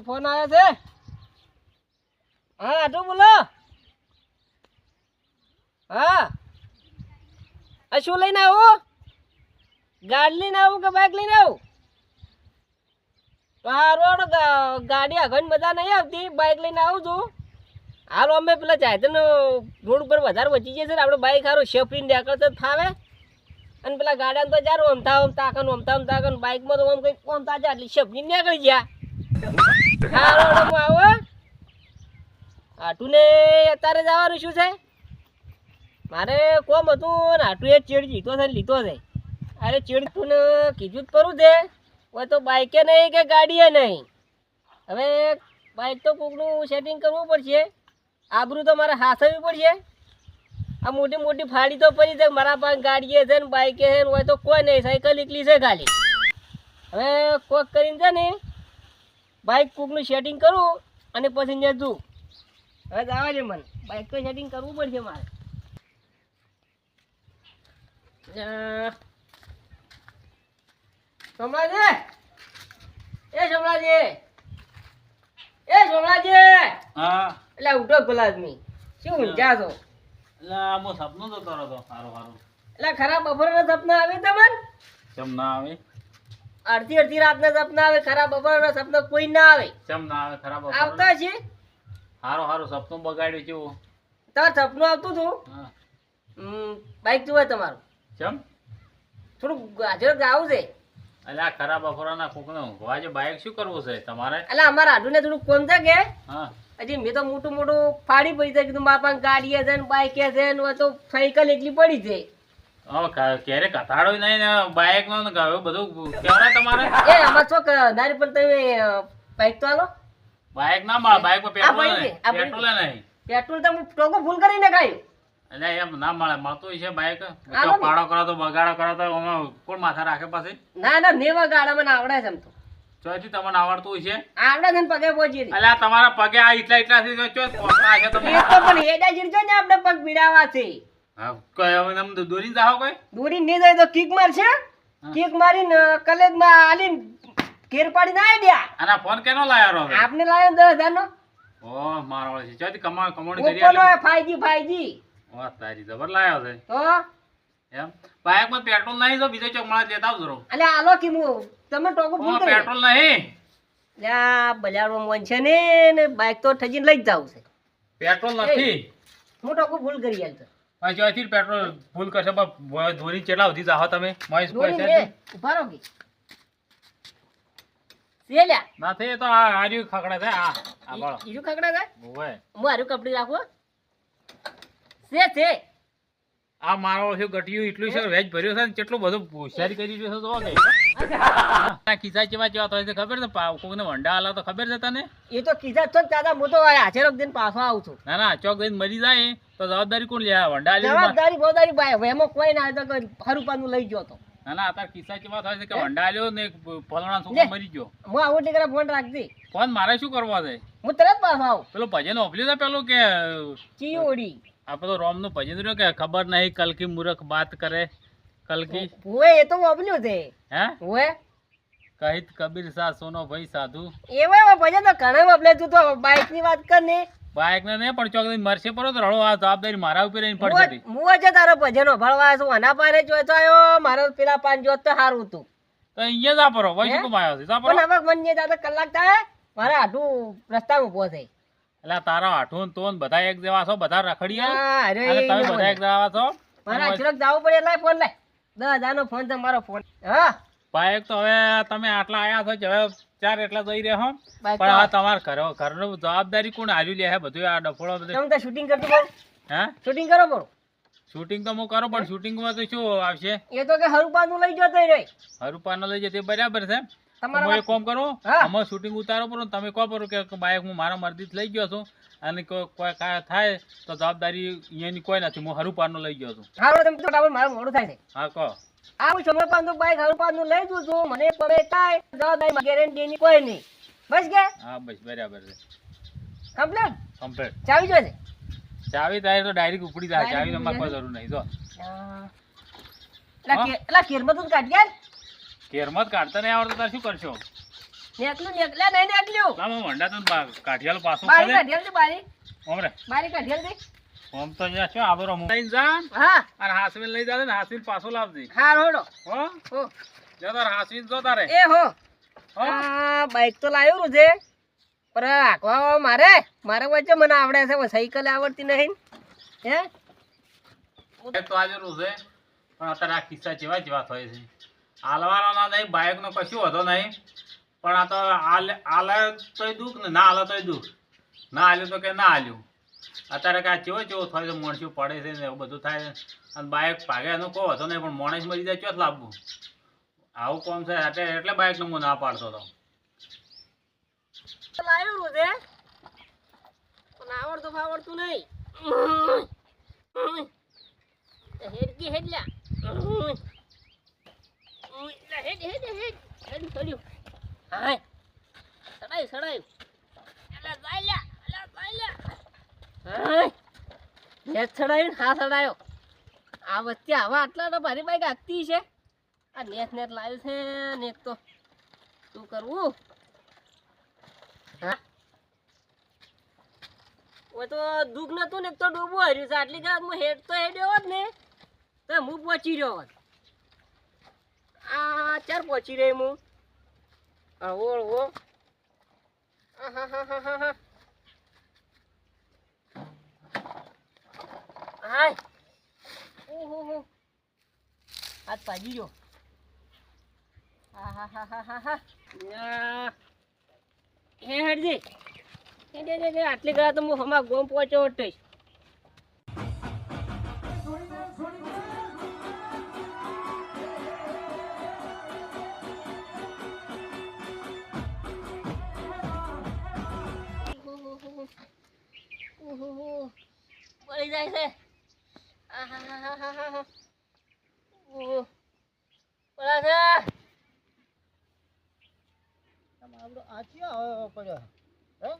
Phone આવ્યો છે. હા, આટલું બોલો. હા. આ શું લઈને આવું? ગાડી લઈને આવું કે બાઇક લઈને આવું? તો આ રોડ ગાડી આગળ બધા નહીં આવતી બાઇક લઈને આવું છું. હાલો, અમે પેલા ચાયતન રોડ ઉપર વધારે વધી ને, આપણે બાઇક શેફ નીકળતો જ ફાવે અને પેલા ગાડા તો જારું ઓમતા અમથા કન ઓમતા અમથા કન બાઇકમાં તો ઓમ કઈ ઓમતા જા એટલે શેફરીને નીકળી ગયા. હા રોડ આવો હાટુને અત્યારે જવાનું શું છે? મારે કોમ હતું ને હાટુ એ ચેડ જીતો છે ને લીધો છે. અરે ચેડ તું ને કીધું જ કરું છે. હોય તો બાઇકે નહીં કે ગાડીએ નહીં? હવે બાઇક તો કોકનું સેટિંગ કરવું પડશે. આબરું તો મારે હાથવી પડશે. આ મોટી મોટી ફાડી તો પડી છે મારા પાસે ગાડીએ છે ને બાઈકે છે ને હોય તો કોઈ નહીં સાયકલ એકલી છે ખાલી. હવે કોક કરીને છે ને બાઇક કોકનું સેટિંગ કરું અને પછી ત્યાં જઉં હવે જવા છે મને. બાઇક તો સેટિંગ કરવું પડશે મારે. એ સોમલાજી એ હા. એટલે ઉઠો પેલા શું ઊંચા છો? આ મો સપનું તો તારો તો સારું સારું એટલે ખરા બપોરના સપના આવે તમને ચમ ના આવે? અડધી અડધી રાતના સપના આવે ખરા બપોરના સપના કોઈ ના આવે. ચમ ના આવે ખરાબ આવતા છે? સારું સારું સપનું બગાડ્યું કેવું? તાર સપનું આવતું હતું બાઈક જોવે તમારું. ચમ થોડું ગાજર ગાવું છે. એટલે આ ખરાબ બપોરના કોકને ઊંઘવા જે બાઈક શું કરવું છે તમારે? એટલે અમારા આડુને થોડું કોમ છે કે? હા. હજી મેં તો મોટું મોટું ફાડી પડી છે કીધું બાપા ગાડી ગાડીએ છે ને બાઈકે છે ને તો સાયકલ એટલી પડી ક્યારે કથાડો નહીં ને બધું કેવડાય તમારે? એ આમાં શું નારી પણ તમે બાઈક તો આલો બાઈક ના મળે માં પેટ્રોલ નહીં ગઈ, આ પડી પેટ્રોલ નહીં. પેટ્રોલ તો હું ટોકો ફૂલ કરીને ખાયું. એટલે એમ ના મળે મળતું છે બાઈક પાડો કરો તો બગાડો કરો તો કોણ માથા રાખે પછી? ના ના નેવા ગાડા મને આવડે છે એમ તો. ચોથી તમને આવડતું છે આવડે ને પગે પહોંચી આ તમારા પગે આ એટલા એટલા છે ચો પહોંચતા હશે તમે એ તો પણ હેડા જીરજો ને આપણે પગ પીડાવા છે. હા, કઈ હવે નમ દોરી જાવ કોઈ? દોરી ને જાય તો કિક મારશે? કિક મારીને કલેજમાં આલીને ઘેર પાડી ના દ્યા અને ફોન કેનો લાયો હવે? આપને દસ હજાર નો ઓ મારો છે. ચોથી કમા કમાણી કરી ઉપરનો ફાઈજી ફાઈજી ઓ તારી જબર લાયો છે. તો? એમ? બાઇકમાં પેટ્રોલ નહીં તો બીજો ચોક મળે લેતા આવજો અલે આલો કે તમે ટોકો ઓ કરી પેટ્રોલ નહીં. લ્યા બજારો મોન છે ને ને બાઈક તો ઠજીને લઈ જાવ છે. પેટ્રોલ નથી. હું ટોકો ભૂલ કરી આલ તો. પછી ચોથી પેટ્રોલ ભૂલ કરશે પણ ધોરી ચેલા સુધી જાહો તમે? દોડી પૈસા ઊભા રહો કે સે લ્યા ના થે તો આ આર્યુ ખકડા છે આ આ બળો ઈજુ ખકડા થાય? ઓય હું આર્યુ કપડી રાખું સે છે આ મારો છે ગટિયું એટલું છે? વેજ ભર્યો છે ને કેટલું બધું હોશિયારી કરી રહ્યો છે તો કે. આ ખિસ્સા ચેવા ચેવા તો ખબર છે કોકને વંડા આલા તો ખબર છે તને? એ તો કીધા તો દાદા હું તો હાજર દિન પાછો આવું છું. ના ના ચોક દિન મરી જાય તો જવાબદારી કોણ લે? વંડા જવાબદારી બહુદારી ભાઈ વેમો કોઈ ના તો કોઈ પાનું લઈ ગયો તો. ના ના અત્યારે કિસ્સા કેવા થાય છે કે વંડા લ્યો ને ફલણા છોકરો મરી ગયો. હું આવું એટલે કરે ફોન રાખજે. ફોન મારે શું કરવો છે? હું તરત પાછો આવું. પેલો ભજન ઓફલ્યું પેલું કે ચીયોડી. આ તો રોમનું ભજન રહ્યો કે ખબર નહીં કલકી મૂર્ખ વાત કરે કલકી. હોય એ તો વાપર્યું છે. હે? હોય કહિત કબીર સા સોનો ભાઈ સાધુ. એવા ભજન તો ઘણા વાપરે તું તો બાઇકની વાત કર ને. બાઇક ને નહીં પણ ચોક મરશે પર તો રડો આ જવાબદારી મારા ઉપર રહીને પડી જતી હું છે તારો ભજનો ભળવા છું આના પારે જોતો આવ્યો મારો પેલા પાન જોત તો સારું હતું. તો અહીંયા જા પરો ભાઈ હે? શું કમાયો છે. જા પરો પણ હવે મને દાદા કલાક થાય મારા આટું રસ્તામાં ઊભો થઈ એટલે તારા આઠું ને બધા એક જેવા છો બધા અને તમે બધા એક જેવા છો? મારા અચરક જવું પડે એટલે ફોન લાય. દસ હજાર નો ફોન તમારો ફોન. હા. બાઇક તો હવે તમે આટલા આયા છો કે હવે ચાર એટલા જઈ રહ્યા પણ હવે તો તમારે ઘર ઘરનું જવાબદારી કોણ હાર્યું લે? હે બધું આ ડફોળો બધું તમે તો શૂટિંગ કરતો હે? શૂટિંગ કરો પડો શૂટિંગ તો હું કરો પણ શૂટિંગમાં તો શું આવશે? એ તો કે હરુપા નું લઈ જતો હરુપા નું લઈ જાય તે બરાબર છે. તમારા એક કામ કરો? અમે શૂટિંગ ઉતારો પડો તમે કહો પર કે બાઈક હું મારા મરજીથી લઈ ગયો છું અને કોઈ કાય થાય તો જવાબદારી અહીંયાની કોઈ નથી હું હરુપાનો લઈ ગયો છું. હા તમે તો મારું મોડું થાય છે. હા કહો. આવું સમય પાનું બાઈક હરુપા નું લઈ જઉં છું મને પગે થાય જવાબદારી ગેરંટી ની કોઈ નહીં. બસ કે? હા બસ બરાબર છે. કમ્પ્લીટ? કમ્પ્લીટ. ચાવી જોજે ચાવી તારે તો ડાયરેક્ટ ઉપડી જાય ચાવી તમારે કોઈ જરૂર નહીં જો. એલા કેરમાં તું કાઢી આલ. ઘેરમાં જ કાઢતા નહીં આવડતો તાર શું કરશો? નેકલું નેકલ્યા નહીં નેકલ્યું. લામાં વંડા તો બા- કાઢિયાલું પાછું બારી છે બારી. ઓમરે બારી કાઢેલ છે. ઓમ તો જા શું આબરો રમું. લઈને જા. હા. અને હાસવીન લઈ જાજે ને હાસવીન પાછો લાવજે. હાર હોડો હો? હો. જા તારે હાસવીન જો તારે. એ હો. હો? બાઈક તો લાવ્યું રૂ છે પણ હાંકવા મારે. મારે વચ્ચે મને આવડે છે સાયકલ આવડતી નહીં હે? તો આજે રૂ પણ અત્યારે આ ખિસ્સા જેવા જેવા થાય છે. હાલવાના નહીં, બાઇકનો કશું હતો નહીં. પણ આ તો હાલે તોય દુઃખ ને, ના હાલે તોય દુઃખ. ના હાલ્યું તો કે ના હાલ્યું. અત્યારે કાંઈ ચેવો ચેવો થાય છે મોણસું પડે છે ને એવું બધું થાય અને બાઇક ભાગે એનો કહો હતો નહીં, પણ મોણસ મરી જાય ચોથ લાવવું? આવું કોમ છે, એટલે એટલે બાઇક નો હું ના પાડતો હતો આવડતું નહીં. હેડ હેડ હેડ. હેડ ચડ્યું હાય. સડાયું સડાયું. એલા ચાલ્યા એલા ચાલ્યા હાય. નેટ ચડાયું ને હા ચડાયો આ વચ્ચે આવા આટલા તો મારી બાઈક આગતી છે. આ નેટ નેટ લાવ્યું છે ને એક તો. શું કરવું? હા. ઓય તો દુઃખ નતું ને એક તો ડૂબો હર્યું છે. આટલી ઘર હું હેડ તો હેડ્યો હોત ને. તો હું પહોંચી રહ્યો હોત. આ ચાર પહોંચી રહી હું. હળવો હળવો હા. હાય. ઓહોહો. હાથ પાજી ગયો હા હા હા હા, હે દે દે દે આટલી ગયા તો હું હમા ગોમ પહોંચ્યો હોત ઓહોહો. પડી જાય છે આહાહાહાહા. ઓહો. પડે છે આપણો આ ક્યાં પડ્યો